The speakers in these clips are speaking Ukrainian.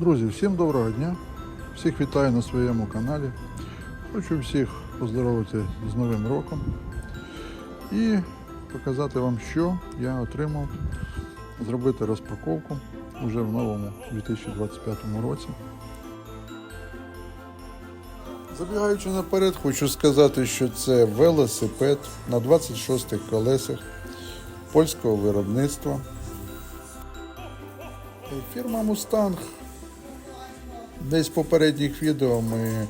Друзі, всім доброго дня! Всіх вітаю на своєму каналі. Хочу всіх поздоровити з Новим роком і показати вам, що я отримав, зробити розпаковку вже в новому 2025 році. Забігаючи наперед, хочу сказати, що це велосипед на 26 колесах польського виробництва. Фірма Mustang. Десь в попередніх відео ми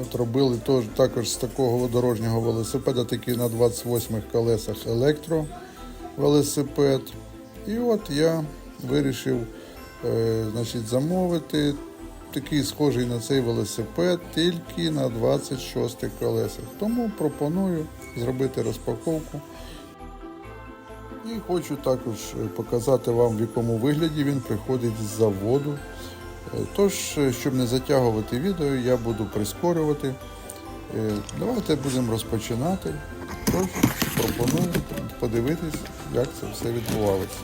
от робили тож, також з такого дорожнього велосипеда, такий на 28 колесах електровелосипед. І от я вирішив е, значить, замовити такий схожий на цей велосипед тільки на 26 колесах. Тому пропоную зробити розпаковку. І хочу також показати вам, в якому вигляді він приходить з заводу. Тож, е, щоб не затягувати відео, я буду прискорювати. Е, Давайте будемо розпочинати. Тож, пропоную подивитись, як це все відбувалося.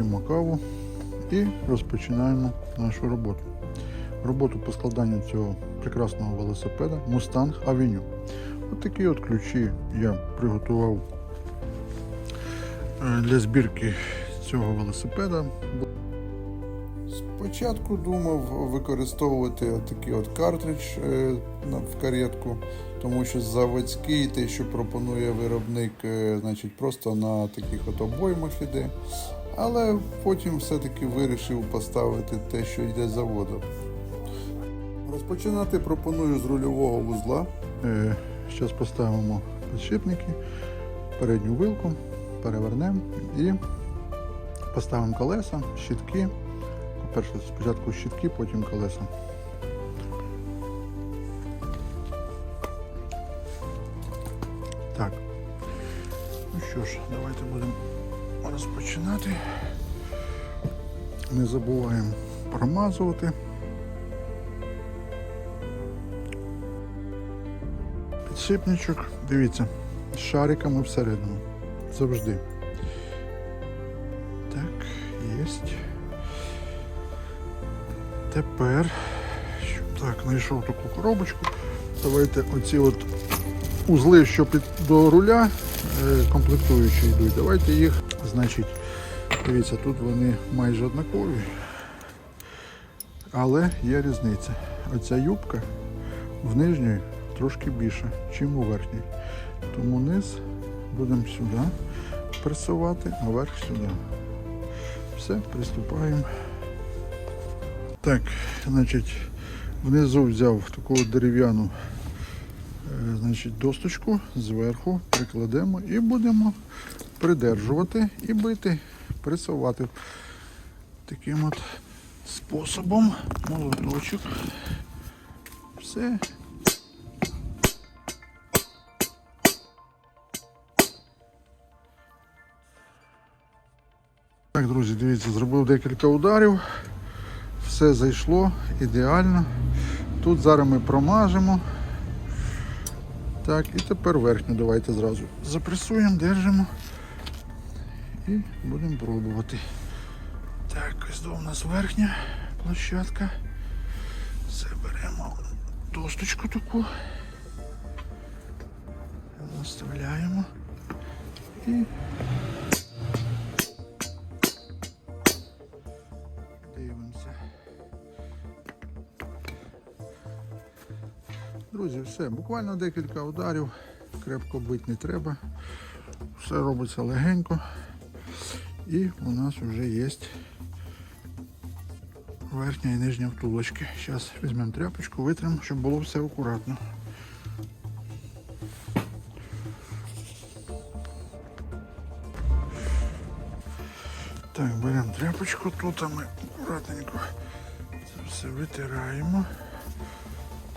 П'ємо каву і розпочинаємо нашу роботу. Роботу по складанню цього прекрасного велосипеда Mustang Avenue. От такі от ключі я приготував е, для збірки цього велосипеда. Спочатку думав використовувати такий от картридж е, в каретку, тому що заводський, те, що пропонує виробник, е, значить просто на таких от обоймах іде. Але потім все-таки вирішив поставити те, що йде з заводу. Розпочинати пропоную з рульового вузла. Зараз поставимо підшипники, передню вилку, перевернемо і поставимо колеса, щітки. По-перше, спочатку щітки, потім колеса. Так. Ну що ж, давайте будемо розпочинати. Не забуваємо промазувати. Підшипничок, дивіться, з шариками всередину. Завжди. Так, єсть. Тепер, щоб так, знайшов таку коробочку. Давайте оці от узли, що під до руля е, комплектуючі йдуть. Давайте їх, значить, дивіться, тут вони майже однакові. Але є різниця. Оця юбка в нижньої трошки більша, ніж у верхній. Тому низ будемо сюди пресувати, а верх сюди. Все, приступаємо. Так, значить, внизу взяв таку дерев'яну е, значить, досточку, зверху прикладемо і будемо придержувати і бити, пресувати. Таким от способом молоточок. Все. Так, друзі, дивіться, зробив декілька ударів. Все зайшло ідеально. Тут зараз ми промажемо. Так, і тепер верхню давайте зразу запресуємо, держимо і будемо пробувати. Так, ось до у нас верхня площадка. Все беремо досточку таку. Наставляємо і дивимося. Друзі, все, буквально декілька ударів, крепко бити не треба. Все робиться легенько. І у нас вже є верхня і нижня втулочки. Зараз візьмемо тряпочку, витримо, щоб було все акуратно. Так, беремо тряпочку тут, ми акуратненько це все витираємо.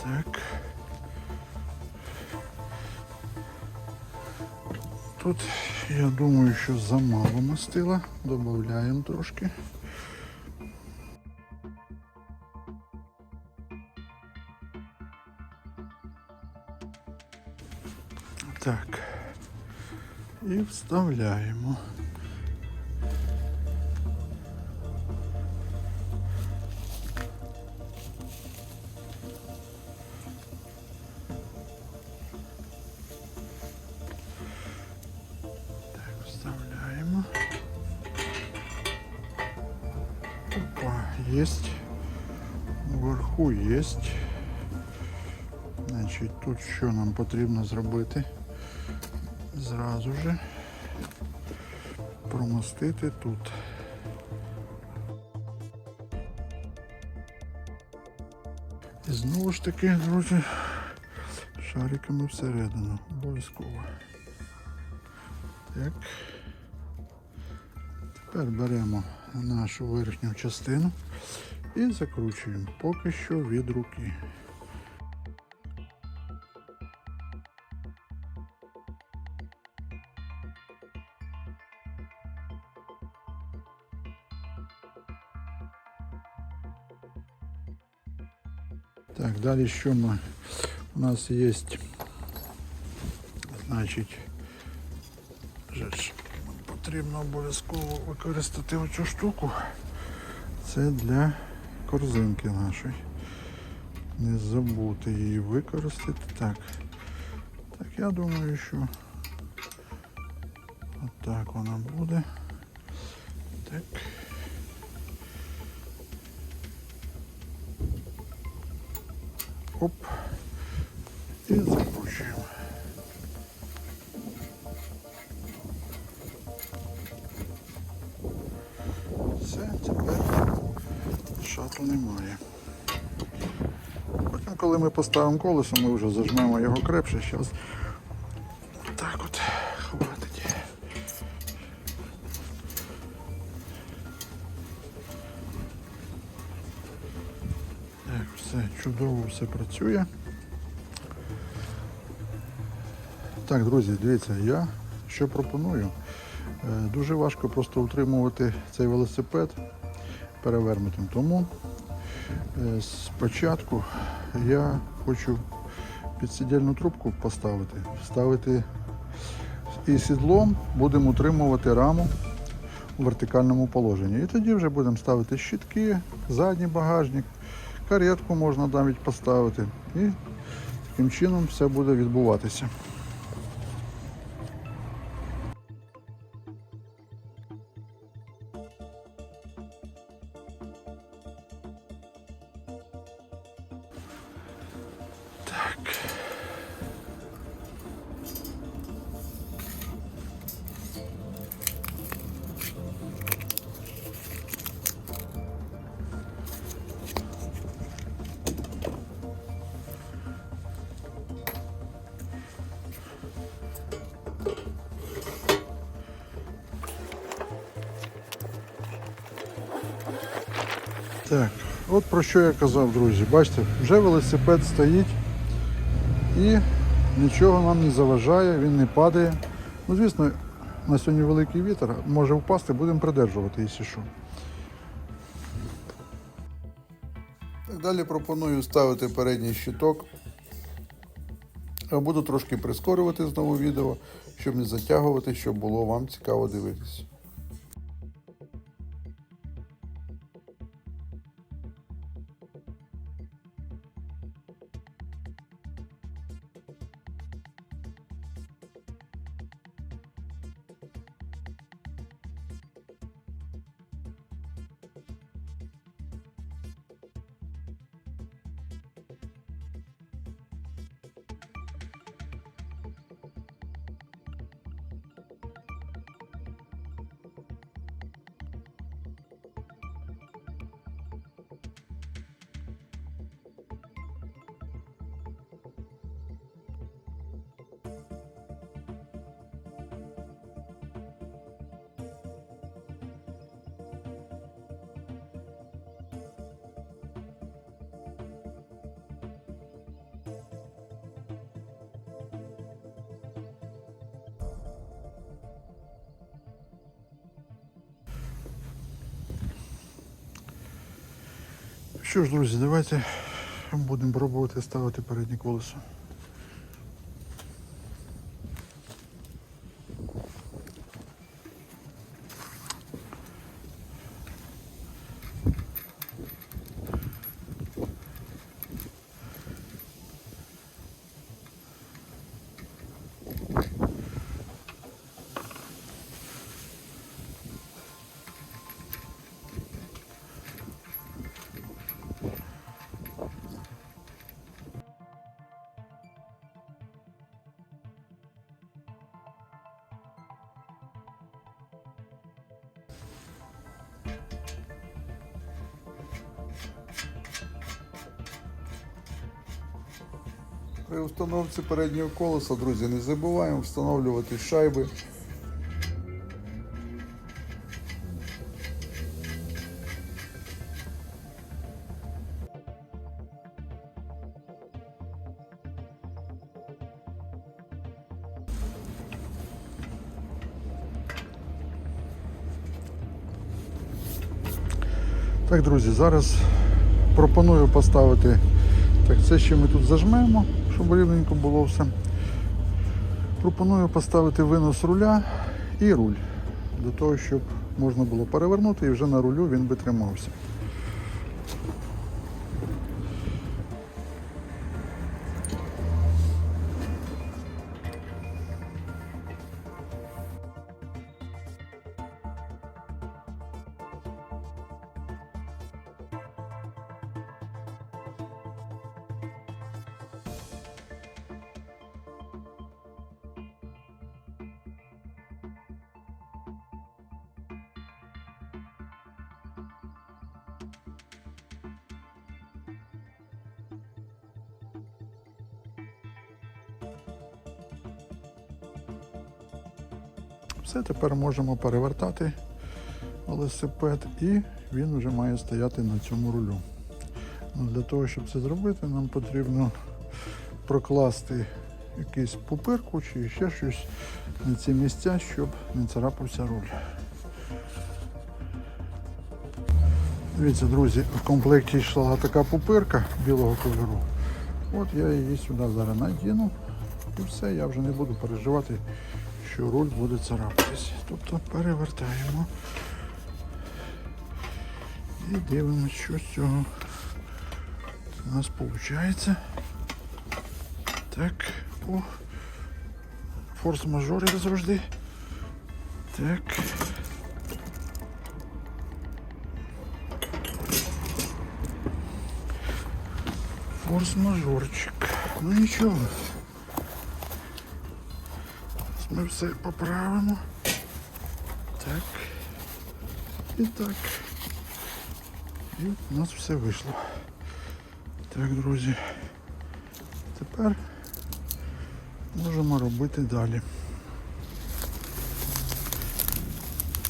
Так. Тут я думаю, що замало мастила. Додаємо трошки. Так. І вставляємо. Тут що нам потрібно зробити? Зразу же промостити тут. І знову ж таки, друзі, шариками всередину. Обов'язково. Так. Тепер беремо нашу верхню частину і закручуємо поки що від руки. Далі що? У нас є, значить, потрібно обов'язково використати оцю штуку. Це для корзинки нашої. Не забути її використати. Так. Так, я думаю, що отак вона буде. Так. Оп. І закручуємо. Все, тепер шату немає. Потім, коли ми поставимо колесо, ми вже зажмемо його крепше. Зараз працює. Так, друзі, дивіться, я що пропоную. Е, Дуже важко просто утримувати цей велосипед перевернутим. Тому е, спочатку я хочу підсидільну трубку поставити, вставити і сідлом будемо утримувати раму у вертикальному положенні. І тоді вже будемо ставити щитки, задній багажник, каретку можна навіть поставити. І таким чином все буде відбуватися. Так, от про що я казав, друзі. Бачите, вже велосипед стоїть і нічого нам не заважає, він не падає. Ну, звісно, на сьогодні великий вітер, може впасти, будемо придержувати, якщо що. Так, далі пропоную ставити передній щиток. Буду трошки прискорювати знову відео, щоб не затягувати, щоб було вам цікаво дивитися. Що ж, друзі, давайте будемо пробувати ставити переднє колесо. При установці переднього колеса, друзі, не забуваємо встановлювати шайби. Так, друзі, зараз пропоную поставити. Так, це ще ми тут зажмемо, щоб рівненько було все. Пропоную поставити винос руля і руль. Для того, щоб можна було перевернути і вже на рулю він би тримався. Все, тепер можемо перевертати велосипед і він вже має стояти на цьому рулю. Ну, для того, щоб це зробити, нам потрібно прокласти якийсь пупирку чи ще щось на ці місця, щоб не царапався руль. Дивіться, друзі, в комплекті йшла така пупирка білого кольору. От я її сюди зараз надіну і все, я вже не буду переживати, що руль буде царапатись. Тобто перевертаємо і дивимося, що з цього у нас виходить. Так, о, форс-мажор як завжди. Так. Форс-мажорчик. Ну нічого. Ми все поправимо. Так. І так. І у нас все вийшло. Так, друзі. Тепер можемо робити далі.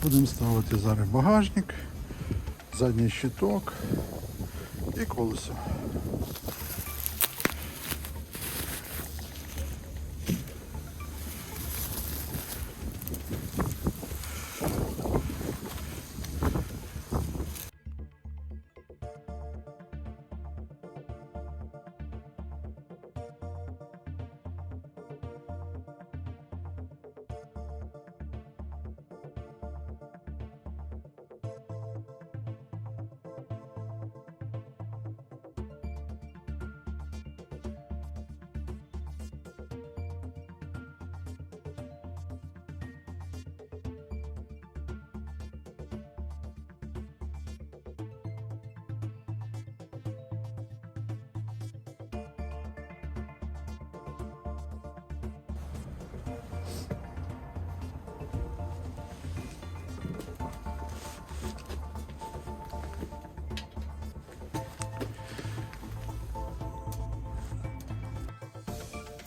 Будемо ставити зараз багажник, задній щиток і колесо.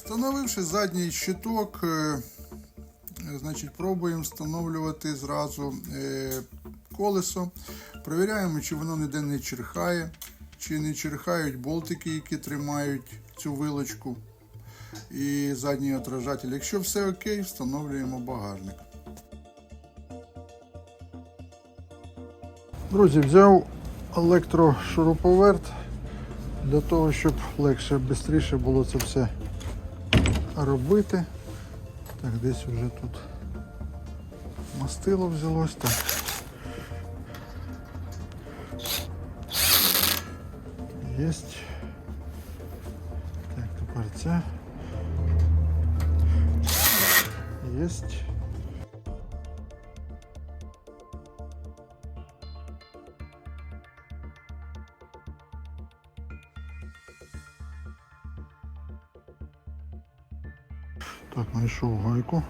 Встановивши задній щиток, е, значить, пробуємо встановлювати зразу е, колесо. Провіряємо, чи воно ніде не черхає, чи не черхають болтики, які тримають цю вилочку і задній отражатель. Якщо все окей, встановлюємо багажник. Друзі, взяв електрошуруповерт для того, щоб легше, швидше було це все робити. Так, десь вже тут мастило взялось. Так. Єсть. Так, тепер це. Єсть. Знайшов гайку.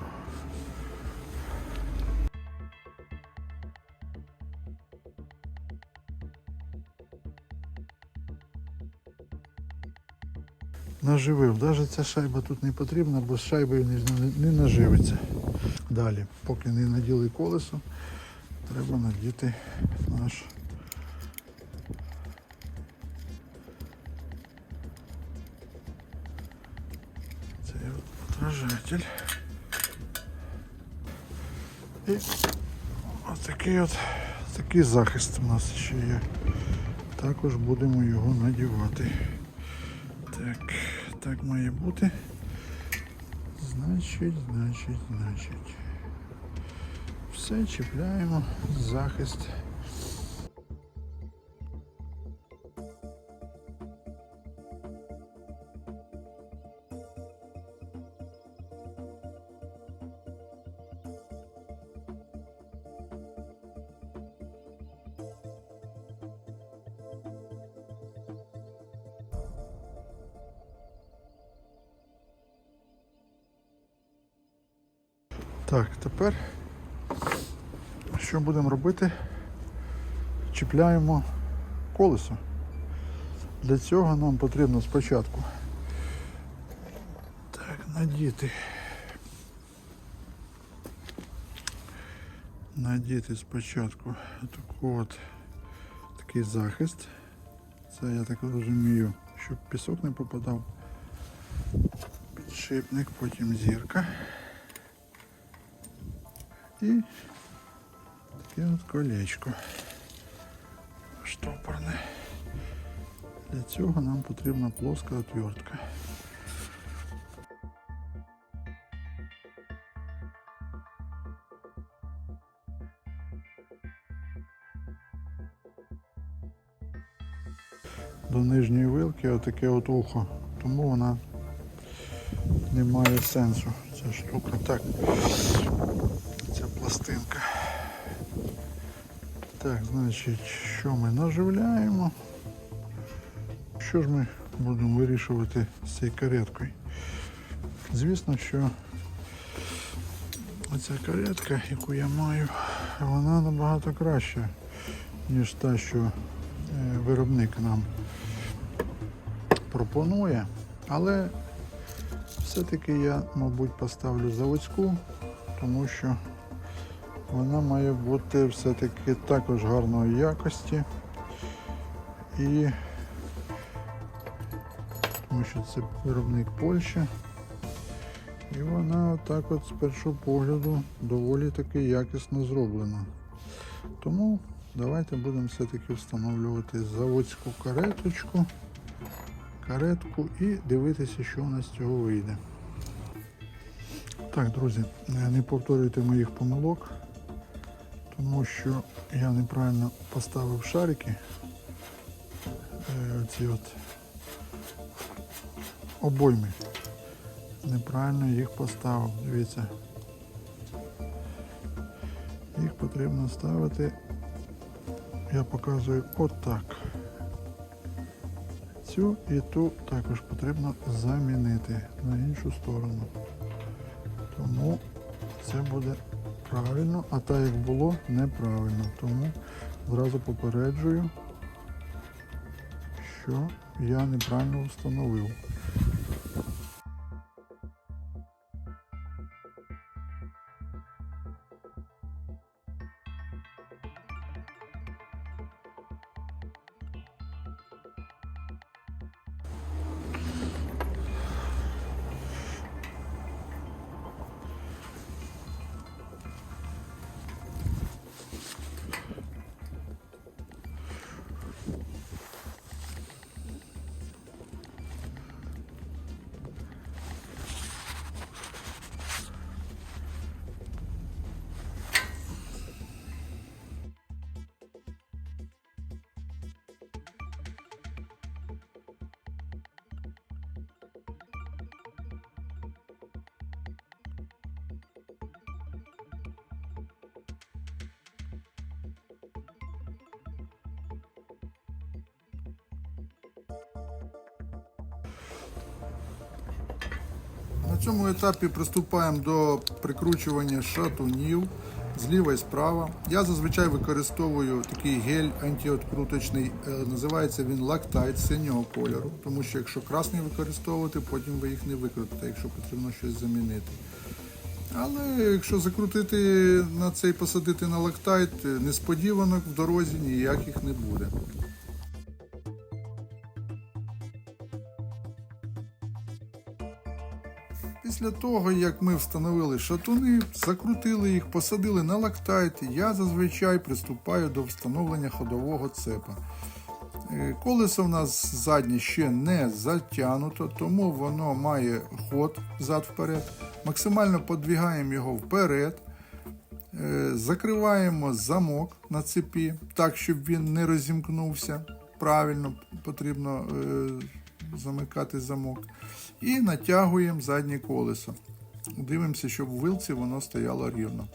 Наживив. Навіть ця шайба тут не потрібна, бо з шайбою не, не, наживиться. Далі, поки не наділи колесо, треба надіти наш отражатель. І ось такий от такий захист у нас ще є. Також будемо його надівати. Так, так має бути. Значить, значить, значить. Все чіпляємо, захист. Чіпляємо колесо. Для цього нам потрібно спочатку так, надіти. Надіти спочатку таку от, такий захист. Це я так розумію, щоб пісок не попадав. Підшипник, потім зірка. І таке от колечко штопорне. Для цього нам потрібна плоска отвертка. До нижньої вилки отаке от ухо, тому вона не має сенсу. Ця штука. Так, ця пластинка. Так, значить, що ми наживляємо? Що ж ми будемо вирішувати з цією кареткою? Звісно, що оця каретка, яку я маю, вона набагато краща, ніж та, що е, виробник нам пропонує. Але все-таки я, мабуть, поставлю заводську, тому що вона має бути все-таки також гарної якості. І тому що це виробник Польщі. І вона отак от з першого погляду доволі таки якісно зроблена. Тому давайте будемо все-таки встановлювати заводську кареточку, каретку і дивитися, що у нас з цього вийде. Так, друзі, не повторюйте моїх помилок, тому що я неправильно поставив шарики. Е, Ці от обойми. Неправильно їх поставив. Дивіться. Їх потрібно ставити, я показую отак. Цю і ту також потрібно замінити на іншу сторону. Тому це буде правильно, а так як було неправильно. Тому зразу попереджую, що я неправильно встановив. На цьому етапі приступаємо до прикручування шатунів зліва і справа. Я зазвичай використовую такий гель антиоткруточний, е, називається він лактайт синього кольору, тому що якщо красний використовувати, потім ви їх не викрутите, якщо потрібно щось замінити. Але якщо закрутити на цей посадити на лактайт, е, несподіванок в дорозі ніяких не буде. Після того, як ми встановили шатуни, закрутили їх, посадили на лактайт, я зазвичай приступаю до встановлення ходового цепа. Е, Колесо в нас заднє ще не затягнуто, тому воно має ход зад-вперед. Максимально подвігаємо його вперед. Е, Закриваємо замок на цепі, так, щоб він не розімкнувся. Правильно потрібно е, замикати замок. І натягуємо заднє колесо. Дивимося, щоб в вилці воно стояло рівно.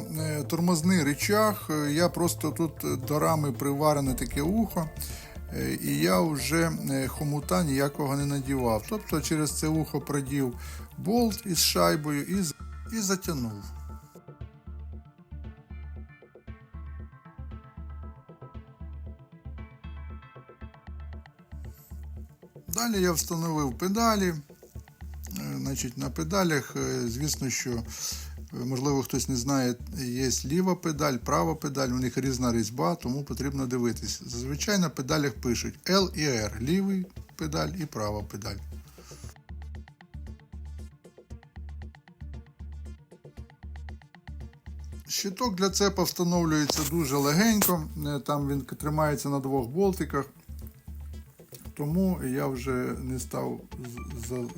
Е, тормозний рычаг. Е, Я просто тут е, до рами приварене таке ухо, і я вже хомута ніякого не надівав. Тобто через це ухо продів болт із шайбою і, і затягнув. Далі я встановив педалі. Значить, на педалях, звісно, що можливо хтось не знає, є ліва педаль, права педаль, у них різна різьба, тому потрібно дивитись. Зазвичай на педалях пишуть L і R, лівий педаль і права педаль. Щиток для цепа встановлюється дуже легенько, е, там він тримається на двох болтиках. Тому я вже не став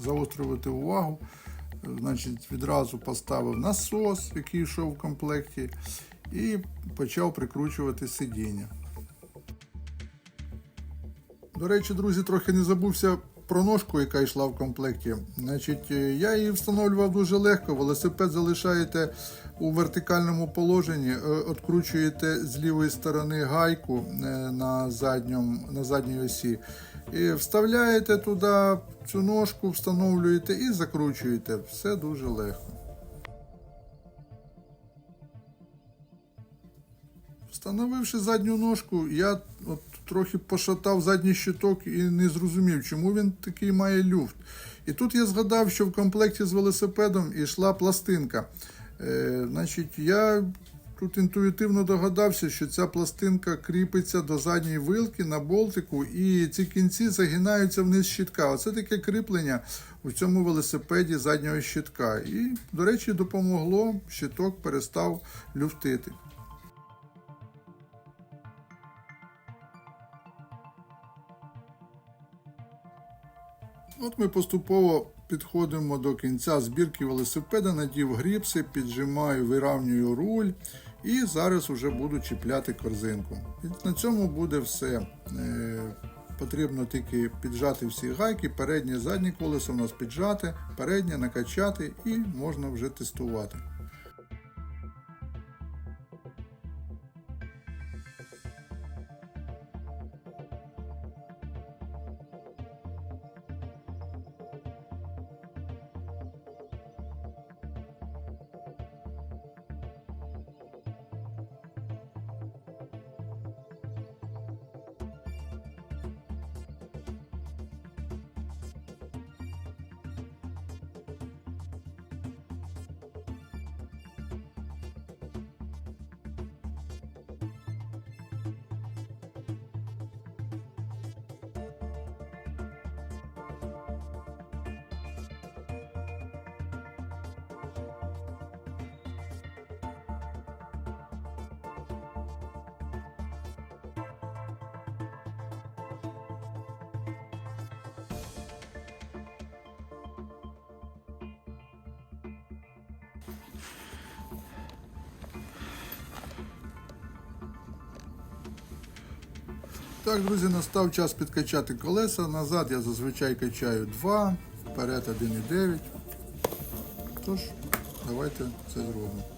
заострювати увагу. Значить, відразу поставив насос, який йшов в комплекті, і почав прикручувати сидіння. До речі, друзі, трохи не забувся про ножку, яка йшла в комплекті. Значить, е, я її встановлював дуже легко. Велосипед залишаєте у вертикальному положенні, е, откручуєте з лівої сторони гайку е, на, задньому, на задній осі. І вставляєте туди цю ножку, встановлюєте і закручуєте. Все дуже легко. Встановивши задню ножку, я от трохи пошатав задній щиток і не зрозумів, чому він такий має люфт. І тут я згадав, що в комплекті з велосипедом йшла пластинка. Е, значить, я тут інтуїтивно догадався, що ця пластинка кріпиться до задньої вилки на болтику, і ці кінці загинаються вниз щитка. Оце таке кріплення у цьому велосипеді заднього щитка. І, до речі, допомогло, щиток перестав люфтити. От ми поступово підходимо до кінця збірки велосипеда, надів гріпси, піджимаю, вирівнюю руль і зараз вже буду чіпляти корзинку. На цьому буде все. Е, Потрібно тільки піджати всі гайки, переднє заднє колесо у нас піджати, переднє накачати і можна вже тестувати. Так, друзі, настав час підкачати колеса. Назад я зазвичай качаю 2, вперед 1,9. Тож, давайте це зробимо.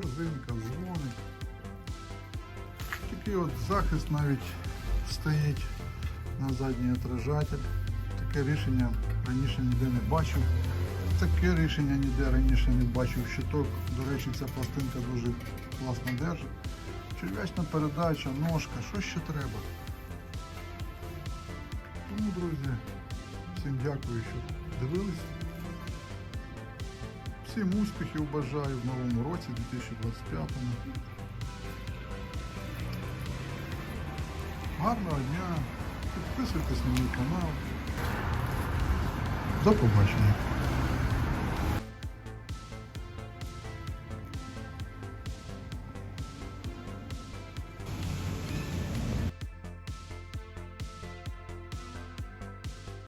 Корзинка, дзвоник. Такий от захист навіть стоїть на задній отражатель. Таке рішення раніше ніде не бачив. Таке рішення ніде раніше не бачив. Щиток, до речі, ця пластинка дуже класно держить. Черв'ячна передача, ножка, що ще треба. Тому, друзі, всім дякую, що дивились. Всім успіхів бажаю в новому році, 2025. Гарного дня. Підписуйтесь на мій канал. До побачення.